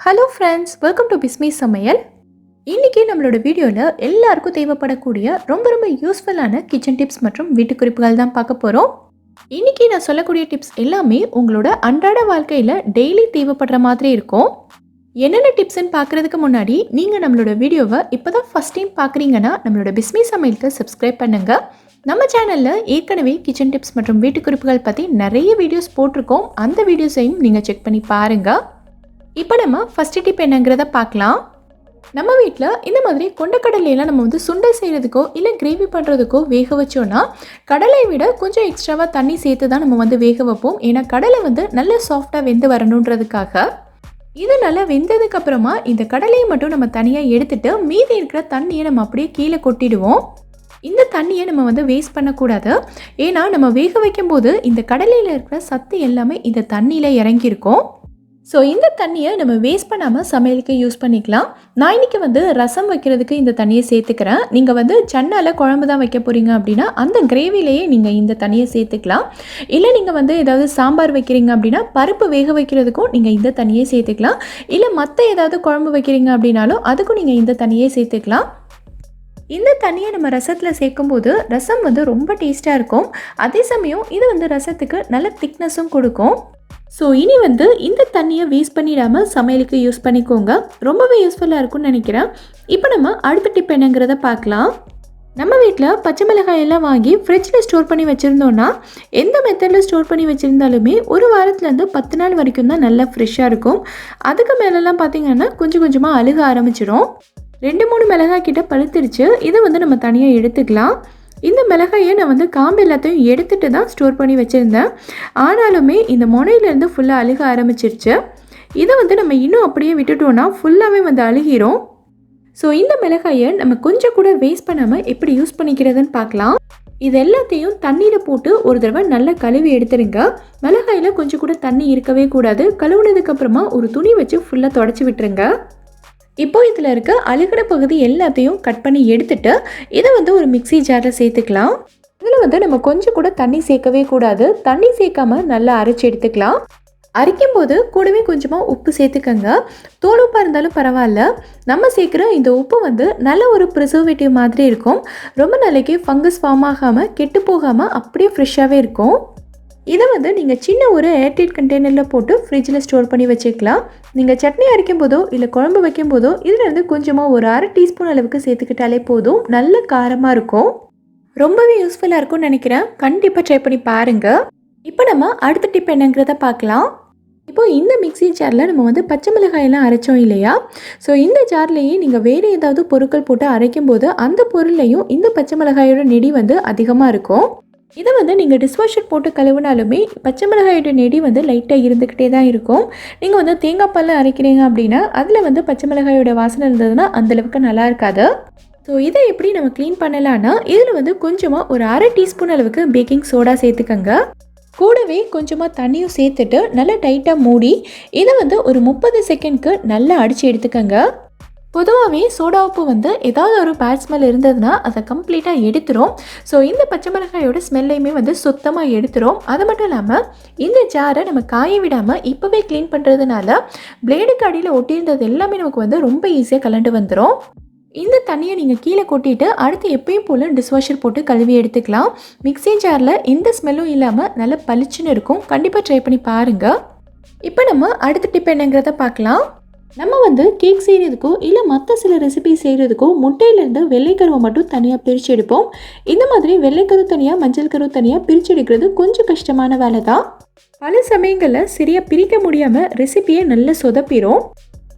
Hello friends welcome to Bismi சமையல் இன்றைக்கி நம்மளோட வீடியோவில் எல்லாருக்கும் தேவைப்படக்கூடிய ரொம்ப ரொம்ப யூஸ்ஃபுல்லான கிச்சன் டிப்ஸ் மற்றும் வீட்டு குறிப்புகள் தான் பார்க்க போகிறோம் இன்றைக்கி நான் சொல்லக்கூடிய டிப்ஸ் எல்லாமே உங்களோட அன்றாட வாழ்க்கையில் டெய்லி தேவைப்படுற மாதிரி இருக்கும். என்னென்ன டிப்ஸ்ன்னு பார்க்குறதுக்கு முன்னாடி நீங்கள் நம்மளோட வீடியோவை இப்போ தான் ஃபஸ்ட் டைம் பார்க்குறீங்கன்னா நம்மளோட பிஸ்மி சமையலுக்கு சப்ஸ்கிரைப் பண்ணுங்கள் நம்ம சேனலில் ஏற்கனவே கிச்சன் டிப்ஸ் மற்றும் வீட்டு குறிப்புகள் பற்றி நிறைய வீடியோஸ் போட்டிருக்கோம். அந்த வீடியோஸையும் நீங்கள் செக் பண்ணி பாருங்கள் இப்போ நம்ம ஃபஸ்ட்டு டிப் என்னங்கிறத பார்க்கலாம். நம்ம வீட்டில் இந்த மாதிரி கொண்டக்கடலையெல்லாம் நம்ம வந்து சுண்டல் செய்கிறதுக்கோ இல்லை கிரேவி பண்ணுறதுக்கோ வேக வச்சோன்னா கடலை விட கொஞ்சம் எக்ஸ்ட்ராவாக தண்ணி சேர்த்து தான் நம்ம வந்து வேக வைப்போம். ஏன்னா கடலை வந்து நல்ல சாஃப்டாக வெந்து வரணுன்றதுக்காக. இது நல்லா வெந்ததுக்கு அப்புறமா இந்த கடலையை மட்டும் நம்ம தனியாக எடுத்துட்டு மீதி இருக்கிற தண்ணியை நம்ம அப்படியே கீழே கொட்டிடுவோம். இந்த தண்ணியை நம்ம வந்து வேஸ்ட் பண்ணக்கூடாது. ஏன்னா நம்ம வேக வைக்கும்போது இந்த கடலையில் இருக்கிற சத்து எல்லாமே இந்த தண்ணியில் இறங்கியிருக்கும். ஸோ இந்த தண்ணியை நம்ம வேஸ்ட் பண்ணாமல் சமையலுக்கு யூஸ் பண்ணிக்கலாம். நான் இன்றைக்கி வந்து ரசம் வைக்கிறதுக்கு இந்த தண்ணியை சேர்த்துக்கிறேன். நீங்கள் வந்து சென்னால் குழம்பு தான் வைக்க போகிறீங்க அப்படின்னா அந்த கிரேவிலேயே நீங்கள் இந்த தண்ணியை சேர்த்துக்கலாம். இல்லை நீங்கள் வந்து ஏதாவது சாம்பார் வைக்கிறீங்க அப்படின்னா பருப்பு வேக வைக்கிறதுக்கும் நீங்கள் இந்த தண்ணியை சேர்த்துக்கலாம். இல்லை மற்ற ஏதாவது குழம்பு வைக்கிறீங்க அப்படின்னாலும் அதுக்கும் நீங்கள் இந்த தண்ணியை சேர்த்துக்கலாம். இந்த தண்ணியை நம்ம ரசத்தில் சேர்க்கும்போது ரசம் வந்து ரொம்ப டேஸ்ட்டாக இருக்கும். அதே சமயம் இது வந்து ரசத்துக்கு நல்ல திக்னஸும் கொடுக்கும். ஸோ இனி வந்து இந்த தண்ணியை வேஸ்ட் பண்ணிடாமல் சமையலுக்கு யூஸ் பண்ணிக்கோங்க. ரொம்பவே யூஸ்ஃபுல்லாக இருக்கும்னு நினைக்கிறேன். இப்போ நம்ம அடுத்த டிப் என்னங்கிறத பார்க்கலாம். நம்ம வீட்டில் பச்சை மிளகாயெல்லாம் வாங்கி ஃப்ரிட்ஜில் ஸ்டோர் பண்ணி வச்சுருந்தோன்னா எந்த மெத்தடில் ஸ்டோர் பண்ணி வச்சுருந்தாலுமே ஒரு வாரத்துலேருந்து பத்து நாள் வரைக்கும் தான் நல்லா ஃப்ரெஷ்ஷாக இருக்கும். அதுக்கு மேலெலாம் பார்த்திங்கன்னா கொஞ்சம் கொஞ்சமாக அழுக ஆரம்பிச்சிடும் ரெண்டு மூணு மிளகாய் கிட்ட பழுத்திருச்சு. இதை வந்து நம்ம தனியாக எடுத்துக்கலாம். இந்த மிளகாயை நான் வந்து காம்பு எல்லாத்தையும் எடுத்துகிட்டு தான் ஸ்டோர் பண்ணி வச்சுருந்தேன். ஆனாலுமே இந்த முனையிலேருந்து ஃபுல்லாக அழுக ஆரம்பிச்சிருச்சு. இதை வந்து நம்ம இன்னும் அப்படியே விட்டுட்டோன்னா ஃபுல்லாகவே வந்து அழுகிரும். ஸோ இந்த மிளகாயை நம்ம கொஞ்சம் கூட வேஸ்ட் பண்ணாமல் எப்படி யூஸ் பண்ணிக்கிறதுன்னு பார்க்கலாம். இது எல்லாத்தையும் தண்ணியில் போட்டு ஒரு தடவை நல்லா கழுவி எடுத்துருங்க. மிளகாயில் கொஞ்சம் கூட தண்ணி இருக்கவே கூடாது. கழுவுனதுக்கப்புறமா ஒரு துணி வச்சு ஃபுல்லாக தொடச்சி விட்டுருங்க. இப்போ இதில் இருக்க அழுகின பகுதி எல்லாத்தையும் கட் பண்ணி எடுத்துட்டு இதை வந்து ஒரு மிக்சி ஜாரில் சேர்த்துக்கலாம். இதில் வந்து நம்ம கொஞ்சம் கூட தண்ணி சேர்க்கவே கூடாது. தண்ணி சேர்க்காம நல்லா அரைச்சி எடுத்துக்கலாம். அரைக்கும் போது கூடவே கொஞ்சமாக உப்பு சேர்த்துக்கங்க. தோல் உப்பாக இருந்தாலும் பரவாயில்ல. நம்ம சேர்க்குற இந்த உப்பு வந்து நல்ல ஒரு ப்ரிசர்வேட்டிவ் மாதிரி இருக்கும். ரொம்ப நாளைக்கு ஃபங்கஸ் ஃபார்ம் ஆகாமல் கெட்டு போகாமல் அப்படியே ஃப்ரெஷ்ஷாகவே இருக்கும். இதை வந்து நீங்கள் சின்ன ஒரு ஏர்டைட் கண்டெய்னரில் போட்டு ஃப்ரிட்ஜில் ஸ்டோர் பண்ணி வச்சுக்கலாம். நீங்கள் சட்னி அரைக்கும் போதோ இல்லை குழம்பு வைக்கும் போதோ இதிலேருந்து கொஞ்சமாக ஒரு அரை டீஸ்பூன் அளவுக்கு சேர்த்துக்கிட்டாலே போதும். நல்ல காரமாக இருக்கும். ரொம்பவே யூஸ்ஃபுல்லாக இருக்கும்னு நினைக்கிறேன். கண்டிப்பாக ட்ரை பண்ணி பாருங்கள் இப்போ நம்ம அடுத்த டிப் என்னங்கிறத பார்க்கலாம். இப்போ இந்த மிக்ஸி ஜாரில் நம்ம வந்து பச்சை மிளகாயெல்லாம் அரைச்சோம் இல்லையா? ஸோ இந்த ஜார்லேயே நீங்கள் வேறு ஏதாவது பொருட்கள் போட்டு அரைக்கும் போது அந்த பொருள்லையும் இந்த பச்சை மிளகாயோட நெடி வந்து அதிகமாக இருக்கும். இதை வந்து நீங்கள் டிஷ்வாஷர் போட்டு கழுவினாலுமே பச்சை மிளகாயோட நெடி வந்து லைட்டாக இருந்துக்கிட்டே தான் இருக்கும். நீங்கள் வந்து தேங்காய் பால் அரைக்கிறீங்க அப்படின்னா அதில் வந்து பச்சை மிளகாயோட வாசனை இருந்ததுன்னா அந்தளவுக்கு நல்லா இருக்காது. ஸோ இதை எப்படி நம்ம க்ளீன் பண்ணலான்னா இதில் வந்து கொஞ்சமாக ஒரு அரை டீஸ்பூன் அளவுக்கு பேக்கிங் சோடா சேர்த்துக்கங்க. கூடவே கொஞ்சமாக தண்ணியும் சேர்த்துட்டு நல்லா டைட்டாக மூடி இதை வந்து ஒரு முப்பது செகண்ட்க்கு நல்லா அடித்து எடுத்துக்கங்க. பொதுவாகவே சோடா உப்பு வந்து ஏதாவது ஒரு பேட் ஸ்மெல் இருந்ததுன்னா அதை கம்ப்ளீட்டாக எடுத்துரும். ஸோ இந்த பச்சை மிளகாயோட ஸ்மெல்லையுமே வந்து சுத்தமாக எடுத்துரும். அது மட்டும் இல்லாமல் இந்த ஜாரை நம்ம காய விடாமல் இப்போவே க்ளீன் பண்ணுறதுனால பிளேடுக்கு அடியில் ஒட்டியிருந்தது எல்லாமே நமக்கு வந்து ரொம்ப ஈஸியாக கலண்டு வந்துடும் இந்த தண்ணியை நீங்கள் கீழே கொட்டிட்டு அடுத்து எப்பயும் போல் டிஷ்வாஷர் போட்டு கழுவி எடுத்துக்கலாம். மிக்ஸி ஜாரில் எந்த ஸ்மெல்லும் இல்லாமல் நல்லா பளிச்சுன்னு இருக்கும். கண்டிப்பாக ட்ரை பண்ணி பாருங்கள் இப்போ நம்ம அடுத்த டிப் என்னங்கிறத பார்க்கலாம். நம்ம வந்து கேக் செய்கிறதுக்கோ இல்லை மற்ற சில ரெசிபி செய்கிறதுக்கோ முட்டையிலேருந்து வெள்ளைக்கருவை மட்டும் தனியாக பிரித்து எடுப்போம். இந்த மாதிரி வெள்ளைக்கரு தனியாக மஞ்சள் கரு தனியாக பிரித்து எடுக்கிறது கொஞ்சம் கஷ்டமான வேலை தான். பல சமயங்களில் சரியாக பிரிக்க முடியாமல் ரெசிபியை நல்லா சொதப்பிடும்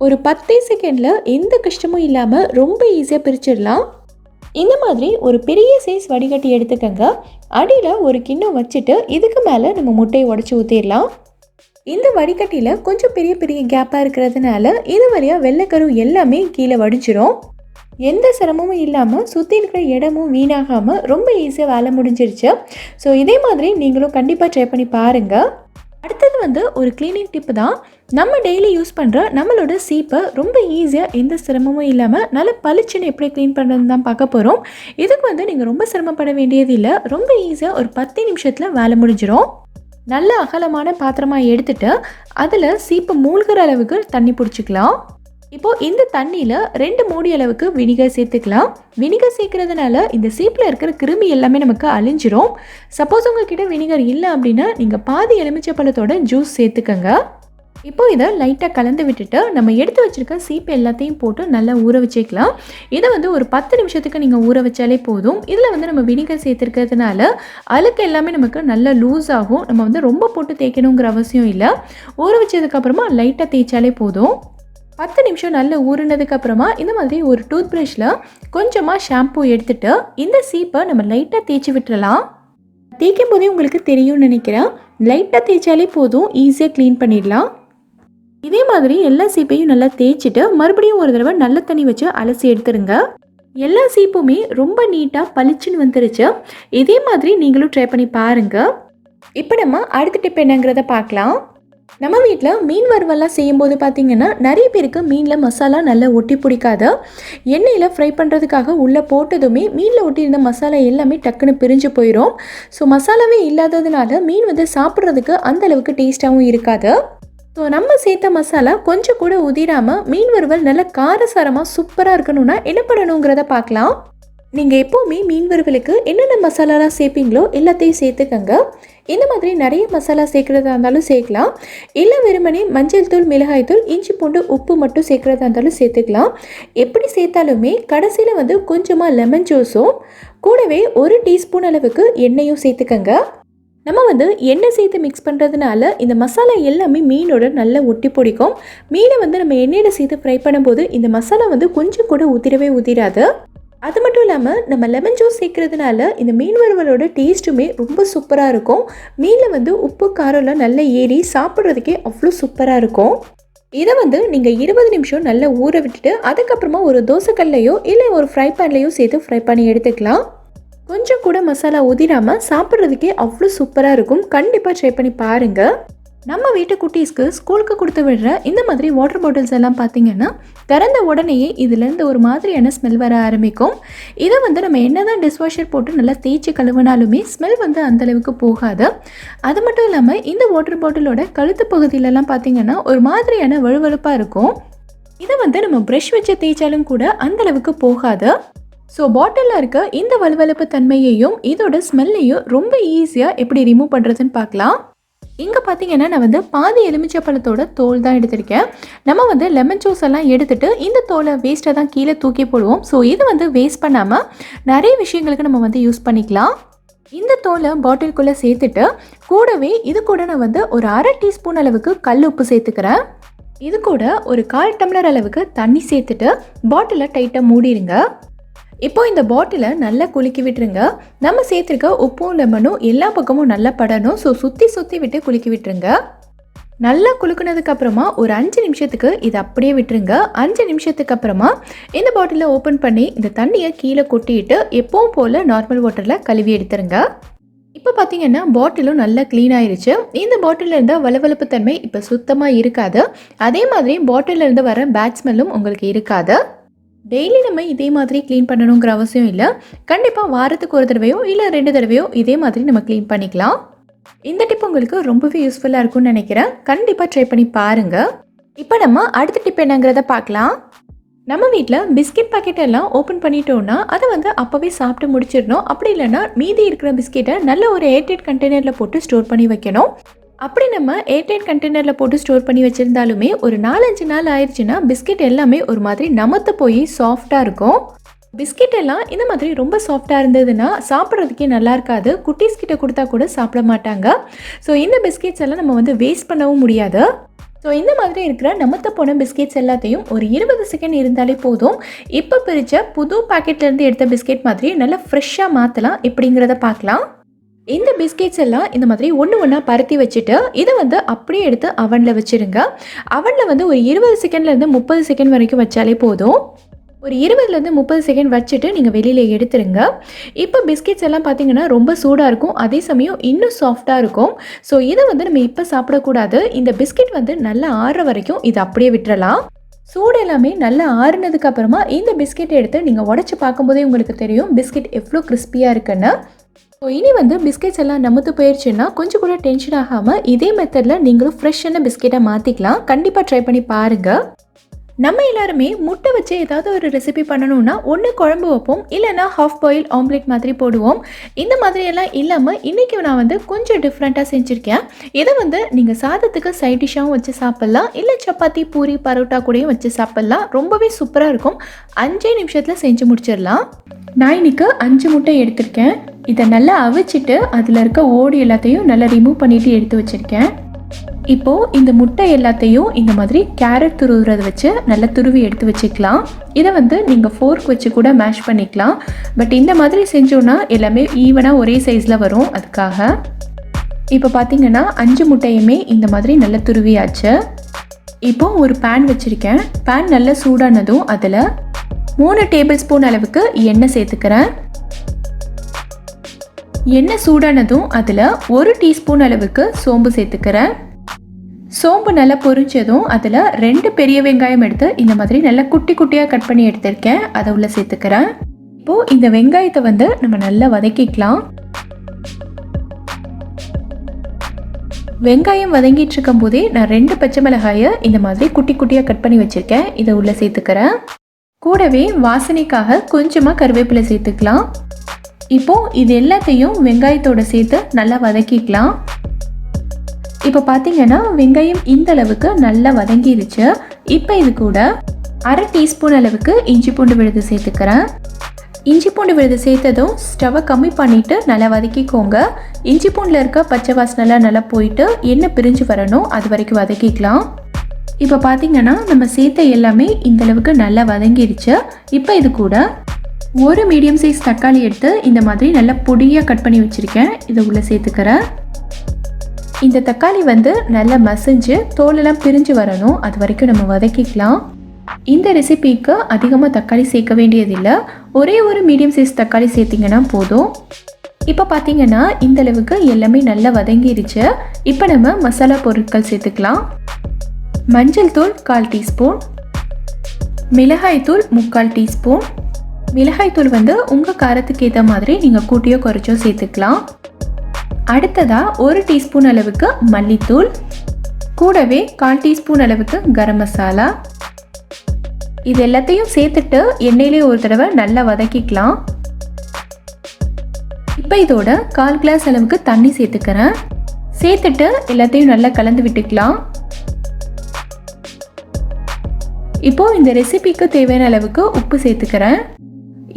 ஒரு பத்தே செகண்டில் எந்த கஷ்டமும் இல்லாமல் ரொம்ப ஈஸியாக பிரிச்சிடலாம். இந்த மாதிரி ஒரு பெரிய சைஸ் வடிகட்டி எடுத்துக்கங்க. அடியில் ஒரு கிண்ணம் வச்சுட்டு இதுக்கு மேலே நம்ம முட்டையை உடச்சி ஊற்றிடலாம் இந்த வடிகட்டியில் கொஞ்சம் பெரிய பெரிய கேப்பாக இருக்கிறதுனால இது வழியாக வெள்ளைக்கரு எல்லாமே கீழே வடிச்சிரும் எந்த சிரமமும் இல்லாமல் சுற்றி இருக்கிற இடமும் வீணாகாமல் ரொம்ப ஈஸியாக வேலை முடிஞ்சிருச்சு. ஸோ இதே மாதிரி நீங்களும் கண்டிப்பாக ட்ரை பண்ணி பாருங்கள் அடுத்தது வந்து ஒரு கிளீனிங் டிப்பு தான். நம்ம டெய்லி யூஸ் பண்ணுற நம்மளோட சீப்பை ரொம்ப ஈஸியாக எந்த சிரமமும் இல்லாமல் நல்ல பளிச்சுன்னு எப்படி க்ளீன் பண்ணுறதுன்னு தான் பார்க்க போகிறோம் இதுக்கு வந்து நீங்கள் ரொம்ப சிரமப்பட வேண்டியது இல்லை. ரொம்ப ஈஸியாக ஒரு பத்து நிமிஷத்தில் வேலை முடிஞ்சிடும் நல்ல அகலமான பாத்திரமாக எடுத்துட்டு அதில் சீப்பு மூழ்கிற அளவுக்கு தண்ணி பிடிச்சிக்கலாம். இப்போ இந்த தண்ணியில் ரெண்டு மூடி அளவுக்கு வினிகர் சேர்த்துக்கலாம். வினிகர் சேர்க்கறதுனால இந்த சீப்பில் இருக்கிற கிருமி எல்லாமே நமக்கு அழிஞ்சிரும். சப்போஸ் உங்ககிட்ட வினிகர் இல்லை அப்படின்னா நீங்கள் பாதி எலுமிச்சை பழத்தோட ஜூஸ் சேர்த்துக்கங்க. இப்போ இதை லைட்டாக கலந்து விட்டுட்டு நம்ம எடுத்து வச்சிருக்க சீப்பு எல்லாத்தையும் போட்டு நல்லா ஊற வச்சுக்கலாம். இதை வந்து ஒரு பத்து நிமிஷத்துக்கு நீங்கள் ஊற வச்சாலே போதும். இதில் வந்து நம்ம வினிகர் சேர்த்துருக்கிறதுனால அழுக்கு எல்லாமே நமக்கு நல்லா லூஸ் ஆகும். நம்ம வந்து ரொம்ப போட்டு தேய்க்கணுங்கிற அவசியம் இல்லை. ஊற வச்சதுக்கப்புறமா லைட்டாக தேய்ச்சாலே போதும். பத்து நிமிஷம் நல்லா ஊறினதுக்கப்புறமா இந்த மாதிரி ஒரு டூத் ப்ரஷில் கொஞ்சமாக ஷாம்பூ எடுத்துட்டு இந்த சீப்பை நம்ம லைட்டாக தேய்ச்சி விட்டுறலாம். தேய்க்கும் போதே உங்களுக்கு தெரியும்னு நினைக்கிறேன். லைட்டாக தேய்ச்சாலே போதும். ஈஸியாக க்ளீன் பண்ணிடலாம். இதே மாதிரி எல்லா சீப்பையும் நல்லா தேய்ச்சிட்டு மறுபடியும் ஒரு தடவை நல்ல தண்ணி வச்சு அலசி எடுத்துருங்க. எல்லா சீப்புமே ரொம்ப நீட்டாக பளிச்சுன்னு வந்துருச்சு. இதே மாதிரி நீங்களும் ட்ரை பண்ணி பாருங்கள் இப்போ நம்ம அடுத்த டிப் என்னங்கிறத பார்க்கலாம். நம்ம வீட்டில் மீன் வறுவல்லாம் செய்யும்போது பார்த்தீங்கன்னா நிறைய பேருக்கு மீனில் மசாலா நல்லா ஒட்டி பிடிக்காது. எண்ணெயில் ஃப்ரை பண்ணுறதுக்காக உள்ளே போட்டதுமே மீனில் ஒட்டியிருந்த மசாலா எல்லாமே டக்குன்னு பிரிஞ்சு போயிடும் ஸோ மசாலாவே இல்லாததுனால மீன் வந்து சாப்பிட்றதுக்கு அந்த அளவுக்கு டேஸ்ட்டாகவும் இருக்காது. ஸோ நம்ம சேர்த்த மசாலா கொஞ்சம் கூட உதிராமல் மீன் வறுவல் நல்ல காரசாரமாக சூப்பராக இருக்கணும்னா என்ன பண்ணணுங்கிறத பார்க்கலாம். நீங்கள் எப்போவுமே மீன் வறுவலுக்கு என்னென்ன மசாலாலாம் சேர்ப்பீங்களோ எல்லாத்தையும் சேர்த்துக்கங்க. இந்த மாதிரி நிறைய மசாலா சேர்க்குறதா இருந்தாலும் சேர்க்கலாம். இல்லை வெறுமனே மஞ்சள் தூள் மிளகாய் தூள் இஞ்சி பூண்டு உப்பு மட்டும் சேர்க்குறதா இருந்தாலும் சேர்த்துக்கலாம். எப்படி சேர்த்தாலுமே கடைசியில் வந்து கொஞ்சமாக லெமன் ஜூஸும் கூடவே ஒரு டீஸ்பூன் அளவுக்கு எண்ணெயும் சேர்த்துக்கங்க. நம்ம வந்து எண்ணெய் சேர்த்து மிக்ஸ் பண்ணுறதுனால இந்த மசாலா எல்லாமே மீனோட நல்லா ஒட்டி பிடிக்கும். மீனை வந்து நம்ம எண்ணெயில் சேர்த்து ஃப்ரை பண்ணும்போது இந்த மசாலா வந்து கொஞ்சம் கூட உதிரவே உதிராது அது மட்டும் இல்லாமல் நம்ம லெமன் ஜூஸ் சேர்க்கறதுனால இந்த மீன் வறுவலோட டேஸ்ட்டுமே ரொம்ப சூப்பராக இருக்கும். மீனில் வந்து உப்பு காரம்லாம் நல்லா ஏறி சாப்பிட்றதுக்கே அவ்வளோ சூப்பராக இருக்கும். இதை வந்து நீங்கள் இருபது நிமிஷம் நல்லா ஊற விட்டுட்டு அதுக்கப்புறமா ஒரு தோசைக்கல்லையோ இல்லை ஒரு ஃப்ரை பேன்லையோ சேர்த்து ஃப்ரை பண்ணி எடுத்துக்கலாம். கொஞ்சம் கூட மசாலா உதிராமல் சாப்பிட்றதுக்கே அவ்வளோ சூப்பராக இருக்கும். கண்டிப்பாக ட்ரை பண்ணி பாருங்கள் நம்ம வீட்டு குட்டீஸ்க்கு ஸ்கூலுக்கு கொடுத்து விடுற இந்த மாதிரி வாட்டர் பாட்டில்ஸ் எல்லாம் பார்த்தீங்கன்னா திறந்த உடனேயே இதுலேருந்து ஒரு மாதிரியான ஸ்மெல் வர ஆரம்பிக்கும். இதை வந்து நம்ம என்ன தான் டிஷ்வாஷர் போட்டு நல்லா தேய்ச்சி கழுவினாலுமே ஸ்மெல் வந்து அந்தளவுக்கு போகாது. அது மட்டும் இல்லாமல் இந்த வாட்டர் பாட்டிலோட கழுத்து பகுதியிலலாம் பார்த்தீங்கன்னா ஒரு மாதிரியான வழுவழுப்பாக இருக்கும். இதை வந்து நம்ம ப்ரஷ் வச்சு தேய்ச்சாலும் கூட அந்தளவுக்கு போகாது. ஸோ பாட்டிலில் இருக்க இந்த வலுவலுப்பு தன்மையையும் இதோட ஸ்மெல்லையும் ரொம்ப ஈஸியாக எப்படி ரிமூவ் பண்ணுறதுன்னு பார்க்கலாம். இங்கே பார்த்தீங்கன்னா நான் வந்து பாதி எலுமிச்சை பழத்தோட தோல் தான் எடுத்திருக்கேன். நம்ம வந்து லெமன் ஜூஸ் எல்லாம் எடுத்துட்டு இந்த தோலை வேஸ்ட்டை தான் கீழே தூக்கி போடுவோம். ஸோ இது வந்து வேஸ்ட் பண்ணாமல் நிறைய விஷயங்களுக்கு நம்ம வந்து யூஸ் பண்ணிக்கலாம். இந்த தோலை பாட்டிலுக்குள்ளே சேர்த்துட்டு கூடவே இது கூட நான் வந்து ஒரு அரை டீஸ்பூன் அளவுக்கு கல் உப்பு சேர்த்துக்கிறேன். இது கூட ஒரு கால் டம்ளர் அளவுக்கு தண்ணி சேர்த்துட்டு பாட்டிலை டைட்டாக மூடிடுங்க இப்போ இந்த பாட்டிலை நல்லா குலுக்கி விட்டுருங்க. நம்ம சேர்த்துருக்க உப்பும் லெமனும் எல்லா பக்கமும் நல்லா படணும். ஸோ சுற்றி சுற்றி விட்டு குலுக்கி விட்டுருங்க. நல்லா குலுக்குனதுக்கு அப்புறமா ஒரு அஞ்சு நிமிஷத்துக்கு இதை அப்படியே விட்டுருங்க. அஞ்சு நிமிஷத்துக்கு அப்புறமா இந்த பாட்டிலை ஓப்பன் பண்ணி இந்த தண்ணியை கீழே கொட்டிட்டு எப்பவும் போல் நார்மல் வாட்டரில் கழுவி எடுத்துருங்க. இப்போ பார்த்தீங்கன்னா பாட்டிலும் நல்லா க்ளீன் ஆயிருச்சு. இந்த பாட்டிலில் இருந்த வளவளப்பு தன்மை இப்போ சுத்தமாக இருக்காது. அதே மாதிரி பாட்டிலில் இருந்து வர பேட் ஸ்மெல்லும் உங்களுக்கு இருக்காது. டெய்லி நம்ம இதே மாதிரி க்ளீன் பண்ணணுங்கிற அவசியம் இல்லை. கண்டிப்பாக வாரத்துக்கு ஒரு தடவையோ இல்லை ரெண்டு தடவையோ இதே மாதிரி நம்ம க்ளீன் பண்ணிக்கலாம். இந்த டிப் உங்களுக்கு ரொம்பவே யூஸ்ஃபுல்லாக இருக்கும்னு நினைக்கிறேன். கண்டிப்பாக ட்ரை பண்ணி பாருங்கள் இப்போ நம்ம அடுத்த டிப் என்னங்கிறத பார்க்கலாம். நம்ம வீட்டில் பிஸ்கெட் பாக்கெட் எல்லாம் ஓப்பன் பண்ணிட்டோம்னா அதை வந்து அப்போவே சாப்பிட்டு முடிச்சிடணும். அப்படி இல்லைன்னா மீதி இருக்கிற பிஸ்கெட்டை நல்ல ஒரு ஏர்டெட் கண்டெய்னரில் போட்டு ஸ்டோர் பண்ணி வைக்கணும். அப்படி நம்ம ஏர்டைட் கண்டெய்னரில் போட்டு ஸ்டோர் பண்ணி வச்சுருந்தாலுமே ஒரு நாலஞ்சு நாள் ஆயிடுச்சுன்னா பிஸ்கெட் எல்லாமே ஒரு மாதிரி நமத்து போய் சாஃப்டாக இருக்கும். பிஸ்கெட் எல்லாம் இந்த மாதிரி ரொம்ப சாஃப்டாக இருந்ததுன்னா சாப்பிட்றதுக்கே நல்லா இருக்காது. குட்டீஸ் கிட்ட கொடுத்தா கூட சாப்பிட மாட்டாங்க. ஸோ இந்த பிஸ்கெட்ஸ் எல்லாம் நம்ம வந்து வேஸ்ட் பண்ணவும் முடியாது. ஸோ இந்த மாதிரி இருக்கிற நமத்த போன பிஸ்கெட்ஸ் எல்லாத்தையும் ஒரு இருபது செகண்ட் இருந்தாலே போதும். இப்போ பிரித்த புது பாக்கெட்லேருந்து எடுத்த பிஸ்கெட் மாதிரி நல்லா ஃப்ரெஷ்ஷாக மாற்றலாம் எப்படிங்கிறத பார்க்கலாம். இந்த பிஸ்கெட்ஸ் எல்லாம் இந்த மாதிரி ஒன்று ஒன்றா பருத்தி வச்சுட்டு இதை வந்து அப்படியே எடுத்து அவனில் வச்சுருங்க. அவனில் வந்து ஒரு இருபது செகண்ட்லேருந்து முப்பது செகண்ட் வரைக்கும் வச்சாலே போதும். ஒரு இருபதுலேருந்து முப்பது செகண்ட் வச்சுட்டு நீங்கள் வெளியில் எடுத்துருங்க. இப்போ பிஸ்கெட்ஸ் எல்லாம் பார்த்தீங்கன்னா ரொம்ப சூடாக இருக்கும். அதே சமயம் இன்னும் சாஃப்டாக இருக்கும். ஸோ இதை வந்து நம்ம இப்போ சாப்பிடக்கூடாது. இந்த பிஸ்கெட் வந்து நல்லா ஆறுற வரைக்கும் இதை அப்படியே விட்டுறலாம். சூடு எல்லாமே நல்லா ஆறுனதுக்கு அப்புறமா இந்த பிஸ்கெட் எடுத்து நீங்கள் உடச்சி பார்க்கும்போதே உங்களுக்கு தெரியும் பிஸ்கெட் எவ்வளோ கிறிஸ்பியாக இருக்குன்னு. ஸோ இனி வந்து பிஸ்கெட்ஸ் எல்லாம் நமுத்து போயிடுச்சுன்னா கொஞ்சம் கூட டென்ஷன் ஆகாமல் இதே மெத்தடில் நீங்களும் ஃப்ரெஷ்ஷான பிஸ்கெட்டை மாற்றிக்கலாம் கண்டிப்பாக ட்ரை பண்ணி பாருங்கள் நம்ம எல்லாருமே முட்டை வச்சு ஏதாவது ஒரு ரெசிபி பண்ணணும்னா ஒன்று குழம்பு வைப்போம் இல்லைன்னா ஹாஃப் பாயில் ஆம்லேட் மாதிரி போடுவோம். இந்த மாதிரியெல்லாம் இல்லாமல் இன்றைக்கி நான் வந்து கொஞ்சம் டிஃப்ரெண்ட்டாக செஞ்சுருக்கேன். இதை வந்து நீங்கள் சாதத்துக்கு சைட் டிஷ்ஷாகவும் வச்சு சாப்பிட்லாம் இல்லை சப்பாத்தி பூரி பரோட்டா கூடயும் வச்சு சாப்பிட்லாம். ரொம்பவே சூப்பராக இருக்கும். அஞ்சே நிமிஷத்தில் செஞ்சு முடிச்சிடலாம். நான் இன்னைக்கு அஞ்சு முட்டை எடுத்திருக்கேன். இதை நல்லா அவிச்சிட்டு அதில் இருக்க ஓடு எல்லாத்தையும் நல்லா ரிமூவ் பண்ணிவிட்டு எடுத்து வச்சுருக்கேன். இப்போது இந்த முட்டை எல்லாத்தையும் இந்த மாதிரி கேரட் துருவுறதை வச்சு நல்லா துருவி எடுத்து வச்சுக்கலாம். இதை வந்து நீங்கள் ஃபோர்க் வச்சு கூட மேஷ் பண்ணிக்கலாம். பட் இந்த மாதிரி செஞ்சோன்னா எல்லாமே ஈவனாக ஒரே சைஸில் வரும் அதுக்காக. இப்போ பார்த்தீங்கன்னா அஞ்சு முட்டையுமே இந்த மாதிரி நல்லா துருவியாச்சு. இப்போ ஒரு பேன் வச்சுருக்கேன். பேன் நல்லா சூடானதும் அதில் மூணு டேபிள் ஸ்பூன் அளவுக்கு எண்ணெய் சேர்த்துக்கிறேன். எண்ணெய் சூடானதும் அதில் ஒரு டீஸ்பூன் அளவுக்கு சோம்பு சேர்த்துக்கிறேன். சோம்பு நல்லா பொரிஞ்சதும் அதில் ரெண்டு பெரிய வெங்காயம் எடுத்து இந்த மாதிரி நல்லா குட்டி குட்டியாக கட் பண்ணி எடுத்திருக்கேன். அதை உள்ளே சேர்த்துக்கிறேன். இப்போது இந்த வெங்காயத்தை வந்து நம்ம நல்லா வதக்கிக்கலாம். வெங்காயம் வதங்கிட்டு இருக்கும் போதே நான் ரெண்டு பச்சை மிளகாயை இந்த மாதிரி குட்டி குட்டியாக கட் பண்ணி வச்சுருக்கேன். இதை உள்ளே சேர்த்துக்கிறேன். கூடவே வாசனைக்காக கொஞ்சமாக கருவேப்பிலை சேர்த்துக்கலாம். இப்போது இது எல்லாத்தையும் வெங்காயத்தோட சேர்த்து நல்லா வதக்கிக்கலாம். இப்போ பார்த்தீங்கன்னா வெங்காயம் இந்த அளவுக்கு நல்லா வதங்கிருச்சு. இப்போ இது கூட அரை டீஸ்பூன் அளவுக்கு இஞ்சி பூண்டு விழுது சேர்த்துக்கிறேன். இஞ்சி பூண்டு விழுது சேர்த்ததும் ஸ்டவ்வை கம்மி பண்ணிவிட்டு நல்லா வதக்கிக்கோங்க. இஞ்சி பூண்டில் இருக்க பச்சை வாசனைலாம் நல்லா போயிட்டு என்ன பிரிஞ்சு வரணும். அது வரைக்கும் வதக்கிக்கலாம். இப்போ பார்த்தீங்கன்னா நம்ம சேர்த்த எல்லாமே இந்த அளவுக்கு நல்லா வதங்கிருச்சு. இப்போ இது கூட ஒரு மீடியம் சைஸ் தக்காளி எடுத்து இந்த மாதிரி நல்லா பொடியாக கட் பண்ணி வச்சுருக்கேன். இதை உள்ளே சேர்த்துக்கிறேன். இந்த தக்காளி வந்து நல்லா மசிஞ்சு தோலெல்லாம் பிரிஞ்சு வரணும். அது வரைக்கும் நம்ம வதக்கிக்கலாம். இந்த ரெசிபிக்கு அதிகமாக தக்காளி சேர்க்க வேண்டியதில்லை. ஒரே ஒரு மீடியம் சைஸ் தக்காளி சேர்த்திங்கன்னா போதும். இப்போ பார்த்தீங்கன்னா இந்த அளவுக்கு எல்லாமே நல்லா வதங்கிருச்சு. இப்போ நம்ம மசாலா பொருட்கள் சேர்த்துக்கலாம். மஞ்சள் தூள் கால் டீஸ்பூன். மிளகாய் தூள் முக்கால் டீஸ்பூன். மிளகாய்த்தூள் வந்து உங்கள் காரத்துக்கு ஏற்ற மாதிரி நீங்கள் கூட்டியோ குறைச்சோ சேர்த்துக்கலாம். அடுத்ததாக ஒரு டீஸ்பூன் அளவுக்கு மல்லித்தூள். கூடவே கால் டீஸ்பூன் அளவுக்கு கரம் மசாலா. இது எல்லாத்தையும் சேர்த்துட்டு எண்ணெயிலே ஒரு தடவை நல்லா வதக்கிக்கலாம். இப்போ இதோட கால் கிளாஸ் அளவுக்கு தண்ணி சேர்த்துக்கிறேன். சேர்த்துட்டு எல்லாத்தையும் நல்லா கலந்து விட்டுக்கலாம். இப்போ இந்த ரெசிபிக்கு தேவையான அளவுக்கு உப்பு சேர்த்துக்கிறேன்.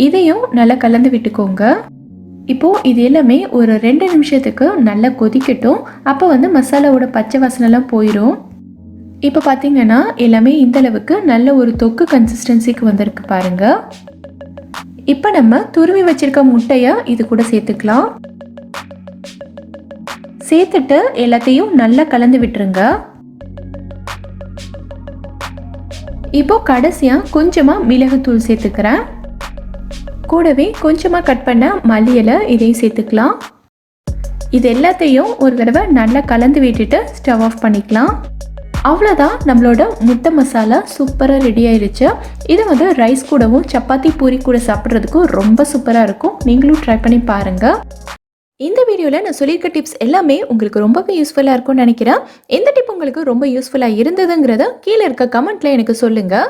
இதையும் நல்லா கலந்து விட்டுக்கோங்க. இப்போது இது எல்லாமே ஒரு ரெண்டு நிமிஷத்துக்கு நல்லா கொதிக்கட்டும். அப்போ வந்து மசாலாவோட பச்சை வாசனைலாம் போயிடும் இப்போ பார்த்தீங்கன்னா எல்லாமே இந்த அளவுக்கு நல்ல ஒரு தொக்கு கன்சிஸ்டன்சிக்கு வந்திருக்கு பாருங்க. இப்போ நம்ம துருவி வச்சிருக்க முட்டையை இது கூட சேர்த்துக்கலாம். சேர்த்துட்டு எல்லாத்தையும் நல்லா கலந்து விட்டுருங்க. இப்போ கடைசியாக கொஞ்சமாக மிளகுத்தூள் சேர்த்துக்கிறேன். கூடவே கொஞ்சமாக கட் பண்ண மல்லியலை இதையும் சேர்த்துக்கலாம். இது எல்லாத்தையும் ஒரு தடவை நல்லா கலந்து விட்டுட்டு ஸ்டவ் ஆஃப் பண்ணிக்கலாம். அவ்வளோதான் நம்மளோட முட்டை மசாலா சூப்பராக ரெடி ஆயிடுச்சு இது வந்து ரைஸ் கூடவும் சப்பாத்தி பூரி கூட சாப்பிட்றதுக்கும் ரொம்ப சூப்பராக இருக்கும். நீங்களும் ட்ரை பண்ணி பாருங்கள் இந்த வீடியோவில் நான் சொல்லியிருக்க டிப்ஸ் எல்லாமே உங்களுக்கு ரொம்பவே யூஸ்ஃபுல்லாக இருக்கும்னு நினைக்கிறேன். எந்த டிப் உங்களுக்கு ரொம்ப யூஸ்ஃபுல்லாக இருந்ததுங்கிறத கீழே இருக்க கமெண்ட்டில் எனக்கு சொல்லுங்கள்